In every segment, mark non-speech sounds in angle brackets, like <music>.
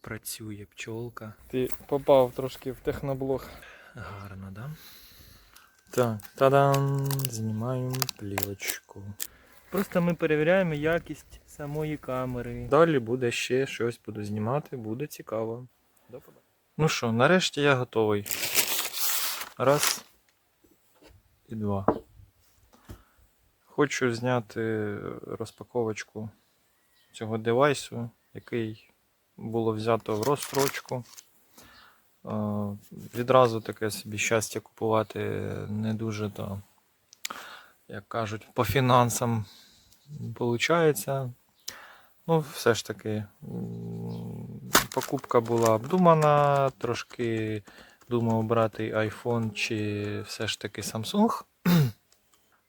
працює пчолка. Ти попав трошки в техноблог. Гарно, да? Так, та-дам! Знімаємо плівочку. Просто ми перевіряємо якість самої камери. Далі буде ще щось буду знімати, буде цікаво. Ну що, нарешті я готовий. Раз і два. Хочу зняти розпаковочку цього девайсу, який було взято в розстрочку. Е, Відразу таке собі щастя купувати не дуже то, як кажуть, по фінансам виходить. Ну, все ж таки, покупка була обдумана, трошки думав брати iPhone чи все ж таки Samsung. <clears throat>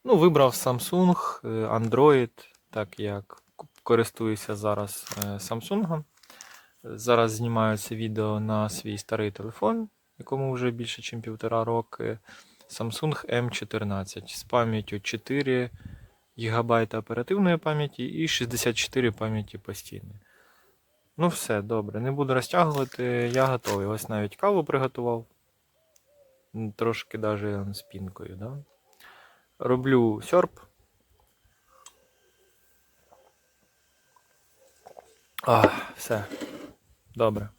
Ну, вибрав Samsung, е, Android, так як користуюся зараз е, Samsung. Зараз знімаю це відео на свій старий телефон, якому вже більше, ніж півтора роки. Samsung M14 з пам'яттю 4 ГБ оперативної пам'яті і 64 пам'яті постійної. Ну, все, добре, не буду розтягувати, я готовий. Ось навіть каву приготував. Трошки навіть з пінкою, да? Роблю сьорб. А, все. Добре.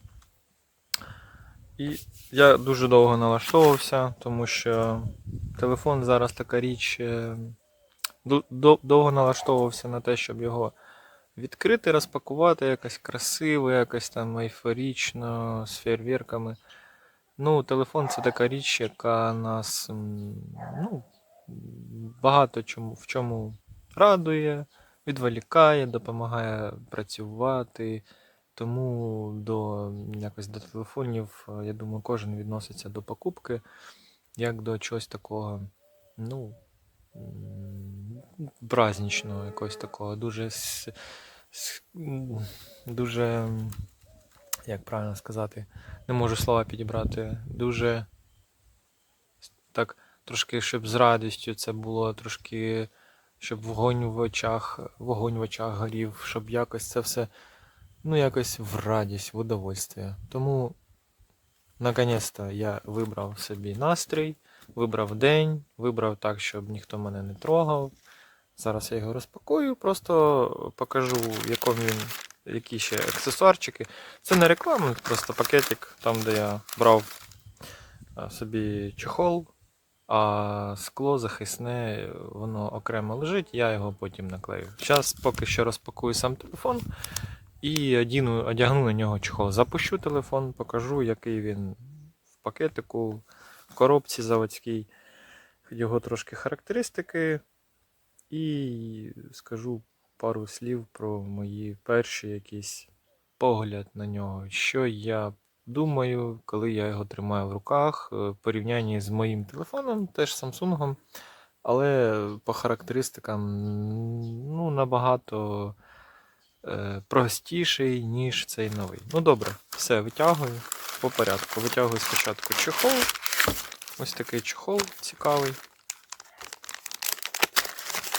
І я дуже довго налаштовувався, тому що телефон зараз така річ. е, довго налаштовувався на те, щоб його відкрити, розпакувати якось красиво, якось там ейфорічно, з фейерверками. Ну, телефон це така річ, яка нас ну, багато чому, в чому радує, відволікає, допомагає працювати. Тому до, якось до телефонів, е, я думаю, кожен відноситься до покупки, як до чогось такого, ну, праздничного, якогось такого, дуже, дуже, як правильно сказати, не можу слова підібрати, дуже так, трошки, щоб з радістю це було, трошки, щоб вогонь в очах, вогонь в очах горів, щоб якось це все, ну, якось в радість, в удовольствие. Тому, наконець-то, я вибрав собі настрій, вибрав день, вибрав так, щоб ніхто мене не трогав. Зараз я його розпакую, просто покажу, в якому він, які ще аксесуарчики. Це не реклама, просто пакетик, там, де я брав собі чехол, а скло захисне, воно окремо лежить, я його потім наклею. Зараз поки що розпакую сам телефон і одіну, одягну на нього чехол. Запущу телефон, покажу, який він в пакетику, в коробці заводській, його трошки характеристики, і скажу пару слів про мої перші якісь погляд на нього. Що я думаю, коли я його тримаю в руках, е, в порівнянні з моїм телефоном, теж Samsung, але по характеристикам ну, набагато простіший, ніж цей новий. Ну добре, все, витягую по порядку. Витягую спочатку чехол. Ось такий чехол цікавий.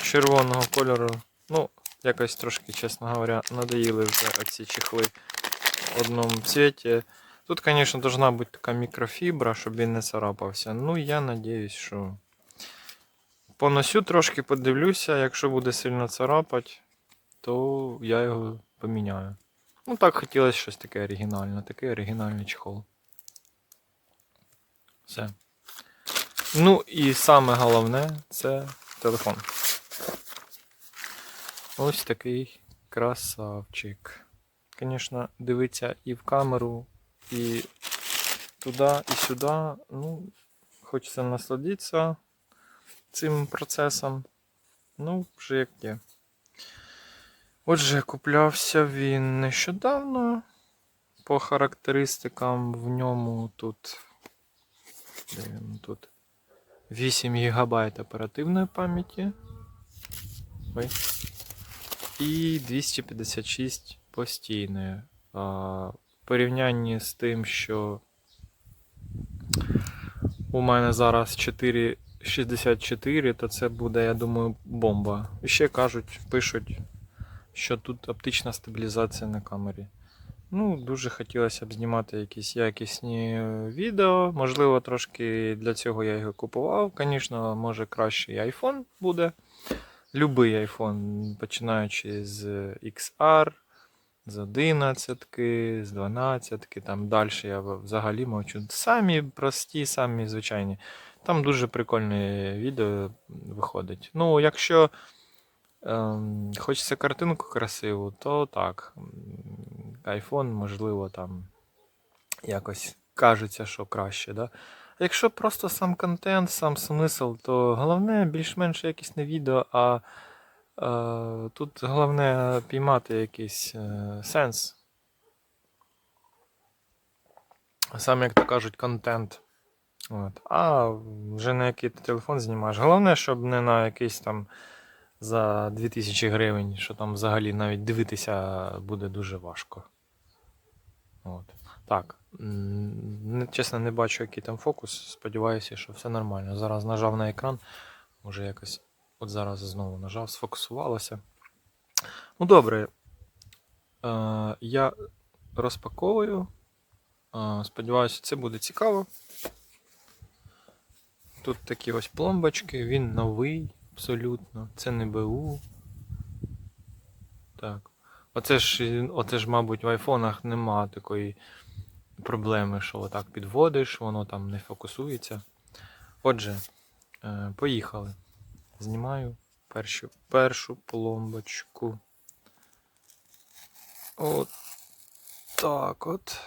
Червоного кольору. Ну, якось трошки, чесно говоря, надоїли вже оці чехли в одному цвіті. Тут, звісно, должна бути така мікрофібра, щоб він не царапався. Ну, я надіюсь, що поносю трошки, подивлюся, якщо буде сильно царапати, то я його поміняю. Ну, так хотілося щось таке оригінальне, такий оригінальний чехол. Все. Ну і саме головне це телефон. Ось такий красавчик. Звісно, дивиться і в камеру, і туди, і сюди. Ну, хочеться насладитися цим процесом. Ну, вже як є. Отже, куплявся він нещодавно. По характеристикам в ньому тут. Де він тут? 8 ГБ оперативної пам'яті. Ой. І 256 постійної. В порівнянні з тим, що у мене зараз 4,64, то це буде, я думаю, бомба. І ще кажуть, пишуть, що тут оптична стабілізація на камері. Ну, дуже хотілося б знімати якісь якісні е, відео. Можливо, трошки для цього я його купував. Звісно, може кращий iPhone буде. Любий iPhone, починаючи з XR, з 11, з 12, там далі я взагалі мовчу. Самі прості, самі звичайні. Там дуже прикольне відео виходить. Ну, якщо ем, хочеться картинку красиву, то так. iPhone, можливо, там якось кажеться, що краще. Да? А якщо просто сам контент, сам смисл, то головне більш-менш якісне відео, а е, тут головне піймати якийсь е, сенс. Саме, як то кажуть, контент. От. А вже на який ти телефон знімаєш. Головне, щоб не на якийсь там за 2000 гривень, що там взагалі навіть дивитися буде дуже важко. От. Так. Чесно, не бачу, який там фокус. Сподіваюся, що все нормально. Зараз нажав на екран. Може якось. От зараз знову нажав, сфокусувалося. Ну добре. Е, я розпаковую. Е, сподіваюся, це буде цікаво. Тут такі ось пломбочки, він новий абсолютно. Це не БУ. Так. Оце ж, оце ж, мабуть, в айфонах нема такої проблеми, що отак підводиш, воно там не фокусується. Отже, е, поїхали. Знімаю першу, першу пломбочку. От так от.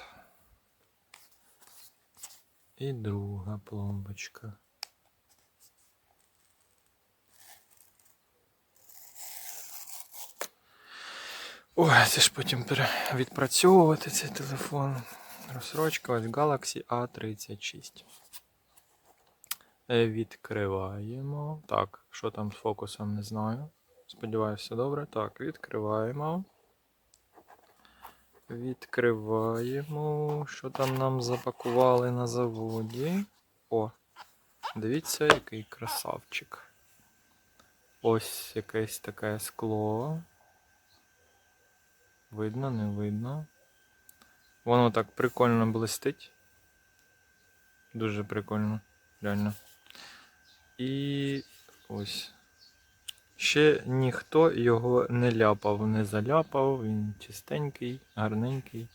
І друга пломбочка. Ой, це ж потім відпрацьовувати цей телефон. Розсрочка ось Galaxy A36. Е, Відкриваємо. Так, що там з фокусом, не знаю. Сподіваюся, добре. Так, відкриваємо. Відкриваємо. Що там нам запакували на заводі? О, дивіться, який красавчик. Ось якесь таке скло. Видно, не видно. Воно так прикольно блистить. Дуже прикольно, реально. І ось. Ще ніхто його не ляпав, не заляпав, він чистенький, гарненький.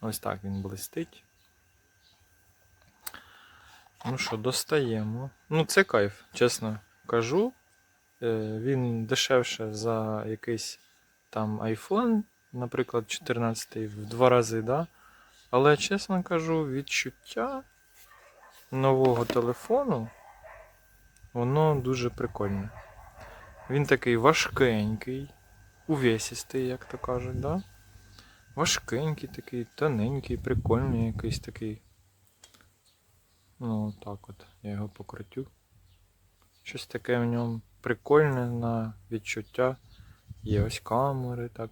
Ось так він блистить. Ну що, достаємо. Ну, це кайф, чесно кажу. Е, Він дешевше за якийсь там iPhone, наприклад, 14-й в два рази, да? Але, чесно кажу, відчуття нового телефону, воно дуже прикольне. Він такий важкенький, увесістий, як то кажуть, да? Важкенький такий, тоненький, прикольний якийсь такий. Ну, так от, я його покрутю. Щось таке в ньому прикольне на відчуття. Є ось камери, так.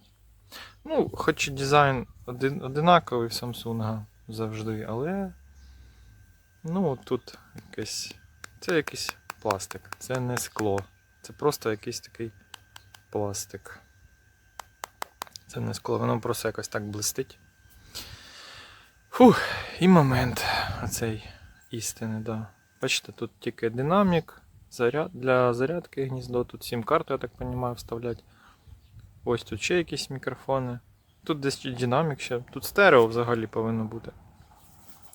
Ну, хоч і дизайн один, одинаковий в Samsung завжди, але. Ну, тут якесь. Це якийсь пластик, це не скло. Це просто якийсь такий пластик. Це не скло, воно просто якось так блистить. Фух, і момент оцей істини, да. Бачите, тут тільки динамік, заряд, для зарядки гніздо, тут сім карту, я так розумію, вставлять. Ось тут ще якісь мікрофони. Тут десь динамік ще. Тут стерео взагалі повинно бути.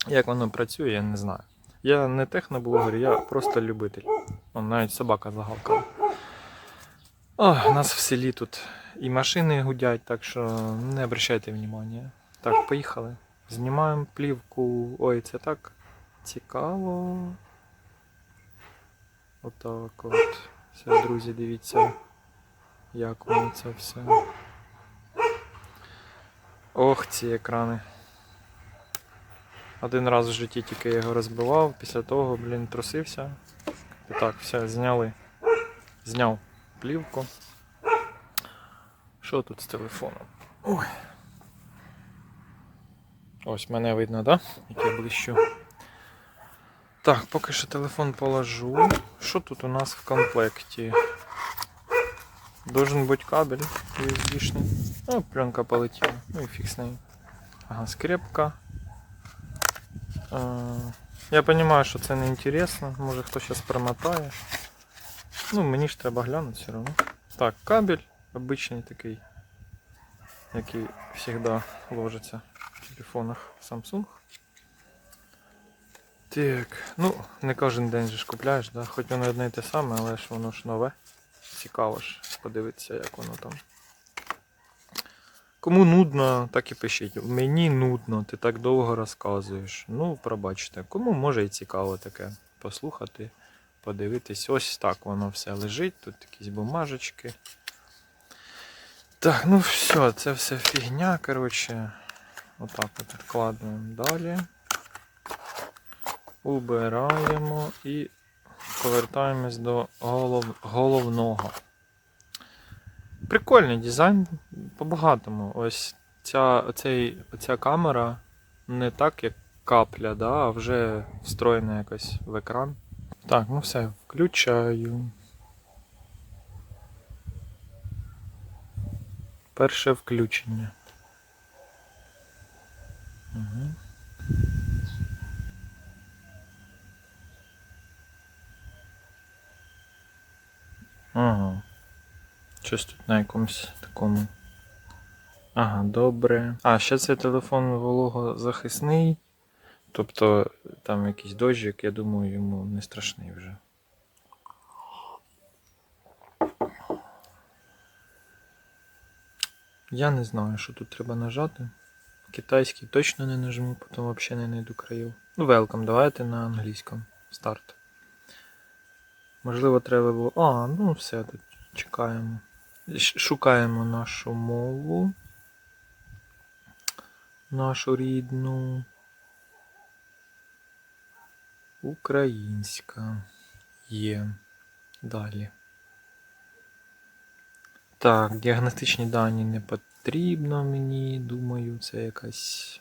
Як воно працює, я не знаю. Я не техноблогер, я просто любитель. Вон навіть собака загавкала. О, у нас в селі тут і машини гудять, так що не обращайте внимання. Так, поїхали. Знімаємо плівку. Ой, це так цікаво. Отак от. Все, друзі, дивіться, як воно це все. Ох, ці екрани. Один раз в житті тільки я його розбивав, після того, блін, трусився. І так, все, зняли. Зняв плівку. Що тут з телефоном? Ой. Ось мене видно, так? Да? Як я блищу. Так, поки що телефон положу. Що тут у нас в комплекті? Должен бути кабель USB-шний. Ну, пленка полетіла. Ну і фіг з нею. Ага, скрепка. Я розумію, що це не інтересно, може хто зараз промотає. Ну, мені ж треба глянути все одно. Так, кабель обичний такий, який завжди ложиться в телефонах Samsung. Так, ну, не кожен день же ж купляєш, да? хоч воно одне й те саме, але ж воно ж нове. Цікаво ж подивитися, як воно там. Кому нудно, так і пишіть. Мені нудно, ти так довго розказуєш. Ну, пробачте. Кому може і цікаво таке послухати, подивитись. Ось так воно все лежить, тут якісь бумажечки. Так, ну все, це все фігня, коротше. Отак от вкладаємо далі. Убираємо і повертаємось до голов... головного. Прикольний дизайн по-багатому. Ось ця, оцей, оця камера не так, як капля, да, а вже встроєна якось в екран. Так, ну все, включаю. Перше включення. Угу. Щось тут на якомусь такому. Ага, добре. А, ще цей телефон вологозахисний. Тобто там якийсь дощик, я думаю, йому не страшний вже. Я не знаю, що тут треба нажати. Китайський точно не нажму, потім взагалі не знайду країв. Ну, welcome, давайте на англійському. Старт. Можливо, треба було. А, ну все, тут чекаємо. Шукаємо нашу мову. Нашу рідну. Українська. Є. Далі. Так, діагностичні дані не потрібно мені, думаю, це якась.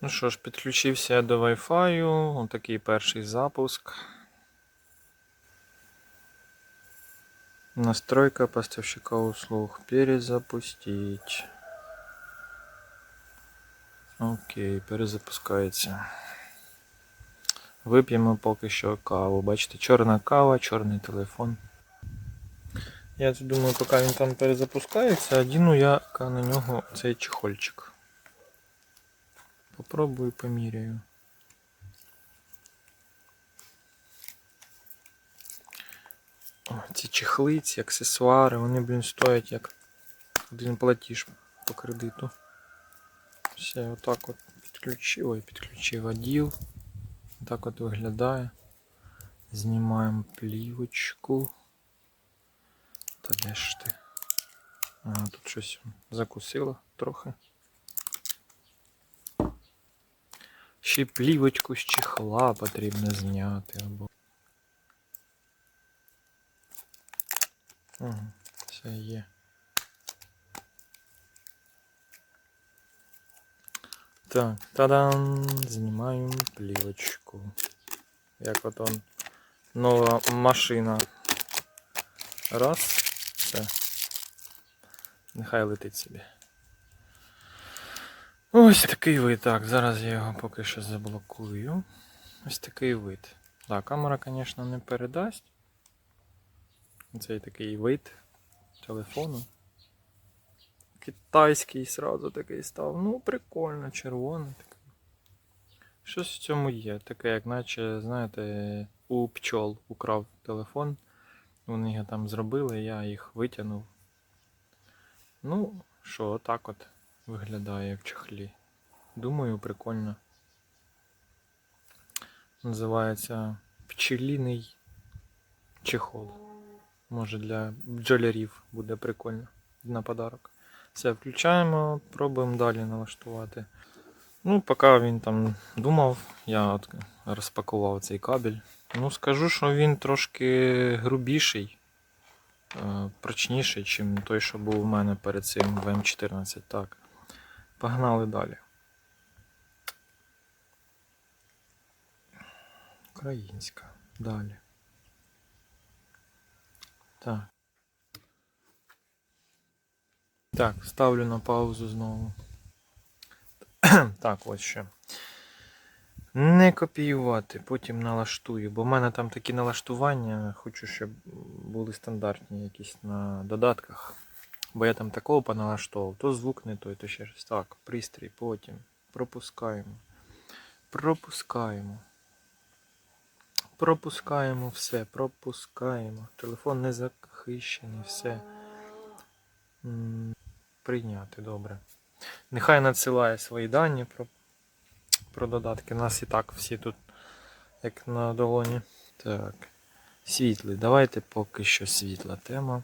Ну що ж, підключився я до Wi-Fi. Отакий перший запуск. Настройка поставщика услуг. Перезапустить. Окей, перезапускається. Вип'ємо поки що каву. Бачите, чорна кава, чорний телефон. Я тут думаю, поки він там перезапускається, одіну я на нього цей чехольчик. Попробую поміряю. Ці чехли, ці аксесуари, вони, блін, стоять як один платіж по кредиту. Все, отак от підключив, ой, підключив одів. Так от виглядає. Знімаємо плівочку. Та де ж ти? А, тут щось закусило трохи. Ще плівочку з чехла потрібно зняти або. Ага, все є. Так, та-дам! Знімаємо плівочку. Як от он нова машина. Раз, все. Нехай летить собі. Ось такий вид. Так, зараз я його поки що заблокую. Ось такий вид. Так, камера, звісно, не передасть. Цей такий вид телефону. Китайський сразу такий став. Ну, прикольно, червоний такий. Щось в цьому є. Таке, як наче, знаєте, у пчол украв телефон. Вони його там зробили, я їх витягнув. Ну, що, отак от виглядає в чехлі. Думаю, прикольно. Називається пчеліний чехол. Може для бджолярів буде прикольно на подарок. Все, включаємо, пробуємо далі налаштувати. Ну, поки він там думав, я от розпакував цей кабель. Ну, скажу, що він трошки грубіший, е, прочніший, ніж той, що був у мене перед цим в М14. Так. Погнали далі. Українська. Далі. Так. Так, ставлю на паузу знову. <clears throat> так, ось ще. Не копіювати, потім налаштую, бо в мене там такі налаштування, хочу, щоб були стандартні якісь на додатках. Бо я там такого поналаштовував, то звук не той, то ще щось. Так, пристрій, потім. Пропускаємо. Пропускаємо. Пропускаємо все, пропускаємо. Телефон не захищений, все. Прийняти, добре. Нехай надсилає свої дані про, про додатки. Нас і так всі тут, як на долоні. Так. Світлий. Давайте поки що світла тема.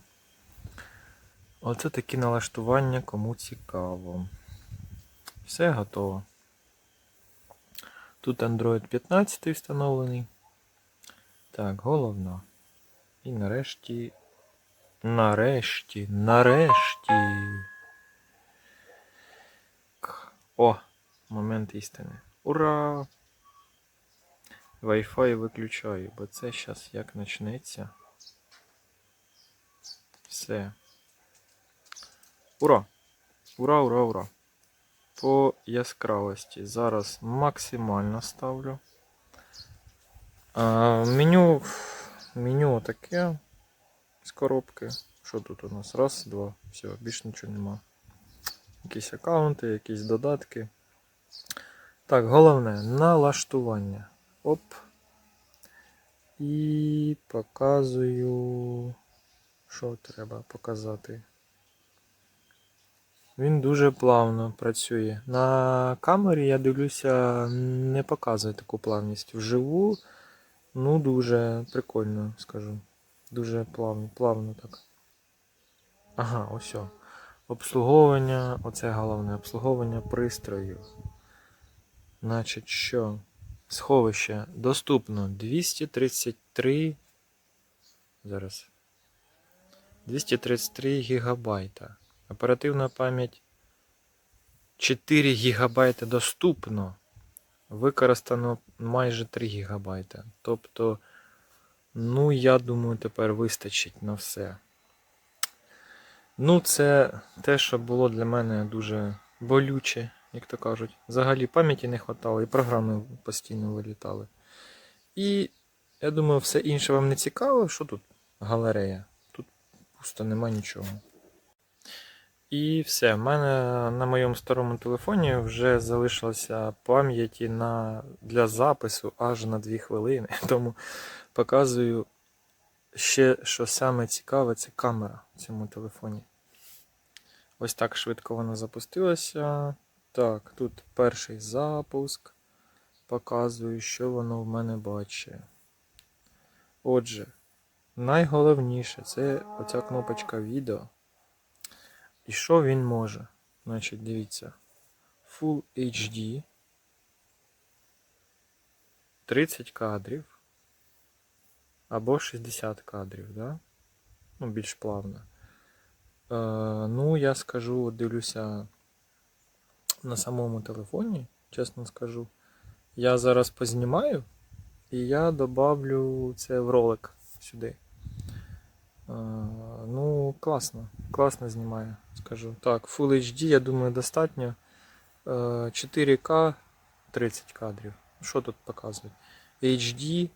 Оце такі налаштування, кому цікаво. Все готово. Тут Android 15 встановлений. Так, головна. І нарешті. Нарешті, нарешті. О, момент істини. Ура! Wi-Fi виключаю, бо це зараз як почнеться. Все. Ура! Ура, ура, ура! По яскравості зараз максимально ставлю. А, меню, меню таке з коробки. Що тут у нас? Раз, два. Все, більше нічого нема. Якісь аккаунти, якісь додатки. Так, головне налаштування. Оп. І показую. Що треба показати? Він дуже плавно працює. На камері, я дивлюся, не показує таку плавність. Вживу, ну дуже прикольно, скажу. Дуже плавно, плавно так. Ага, ось. Обслуговування, оце головне, обслуговування пристрою. Значить, що? Сховище доступно 233. Зараз. 233 гігабайта. Оперативна пам'ять 4 гігабайти доступно. Використано майже 3 гігабайта. Тобто, ну, я думаю, тепер вистачить на все. Ну, це те, що було для мене дуже болюче, як то кажуть. Взагалі пам'яті не вистачало, і програми постійно вилітали. І я думаю, все інше вам не цікаво. Що тут? Галерея. Тут пусто нема нічого. І все. В мене на моєму старому телефоні вже залишилося пам'яті на, для запису аж на 2 хвилини. <laughs> Тому показую ще, що саме цікаве, це камера в цьому телефоні. Ось так швидко вона запустилася. Так, тут перший запуск. Показую, що воно в мене бачить. Отже, найголовніше це оця кнопочка відео. І що він може? Значить, дивіться. Full HD. 30 кадрів. Або 60 кадрів, да? Ну, більш плавно. Е, ну, я скажу, дивлюся на самому телефоні, чесно скажу. Я зараз познімаю і я добавлю це в ролик сюди. Е, ну, класно. Класно знімає, скажу. Так, Full HD, я думаю, достатньо. Е, 4К 30 кадрів. Що тут показують? HD.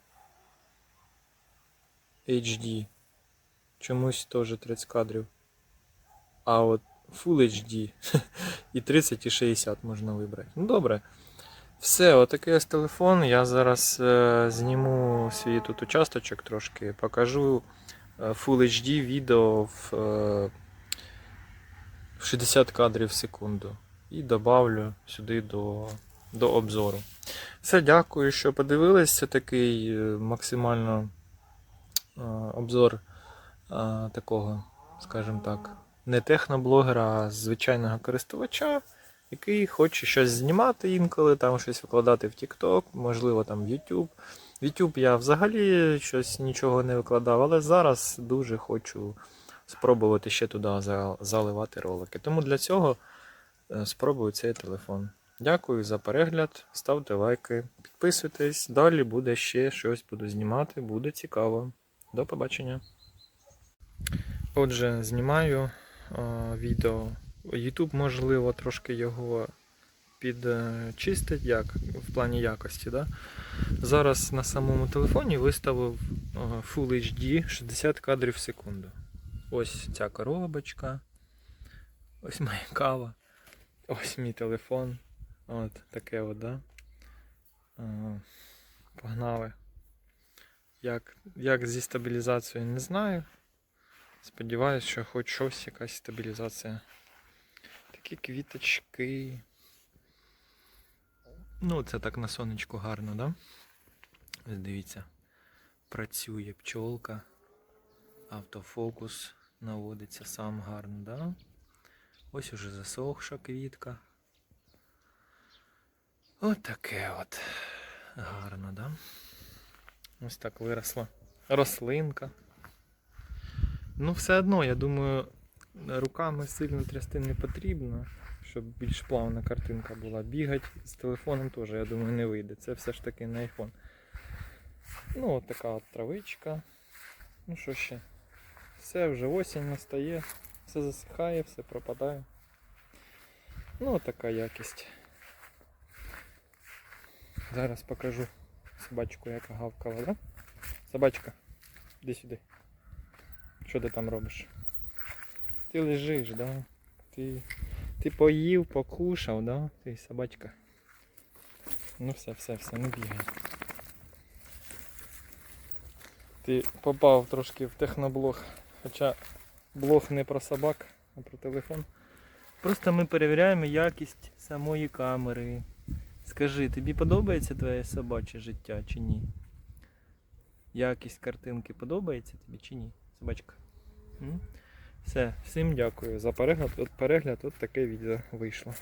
HD. Чомусь теж 30 кадрів. А от Full HD <laughs> і 30 і 60 можна вибрати. Ну добре. Все, отакий ось телефон. Я зараз е, зніму свій тут участочок трошки, покажу е, Full HD відео в, е, в 60 кадрів в секунду. І добавлю сюди до, до обзору. Все, дякую, що подивились. Це такий е, максимально е, обзор е, такого, скажімо так, не техноблогера, а звичайного користувача, який хоче щось знімати інколи, там щось викладати в TikTok, можливо, там в YouTube. В YouTube я взагалі щось нічого не викладав, але зараз дуже хочу спробувати ще туди заливати ролики. Тому для цього е, спробую цей телефон. Дякую за перегляд, ставте лайки, підписуйтесь. Далі буде ще щось буду знімати, буде цікаво. До побачення. Отже, знімаю е, відео. YouTube, можливо, трошки його підчистить, як в плані якості. Да? Зараз на самому телефоні виставив е, Full HD 60 кадрів в секунду. Ось ця коробочка. Ось моя кава. Ось мій телефон. От таке от, да? Погнали. Як, як зі стабілізацією не знаю. Сподіваюсь, що хоч щось, якась стабілізація. Такі квіточки. Ну, це так на сонечку гарно, да? Ось дивіться. Працює пчолка. Автофокус наводиться сам гарно, да? Ось уже засохша квітка. От таке от. Гарно, да? Ось так виросла рослинка. Ну, все одно, я думаю, руками сильно трясти не потрібно, щоб більш плавна картинка була. Бігати з телефоном теж, я думаю, не вийде. Це все ж таки на iPhone. Ну, от така от травичка. Ну що ще? Все, вже осінь настає, все засихає, все пропадає. Ну, така якість. Зараз покажу собачку, яка гавкала, да? Собачка, іди сюди. Що ти там робиш? Ти лежиш, да? Ти, ти поїв, покушав, да? Ти собачка. Ну все, все, все, не бігай. Ти попав трошки в техноблог. Хоча блог не про собак, а про телефон. Просто ми перевіряємо якість самої камери. Скажи, тобі подобається твоє собаче життя чи ні? Якість картинки подобається тобі чи ні? Собачка. Все, всім дякую за перегляд. От перегляд, от таке відео вийшло.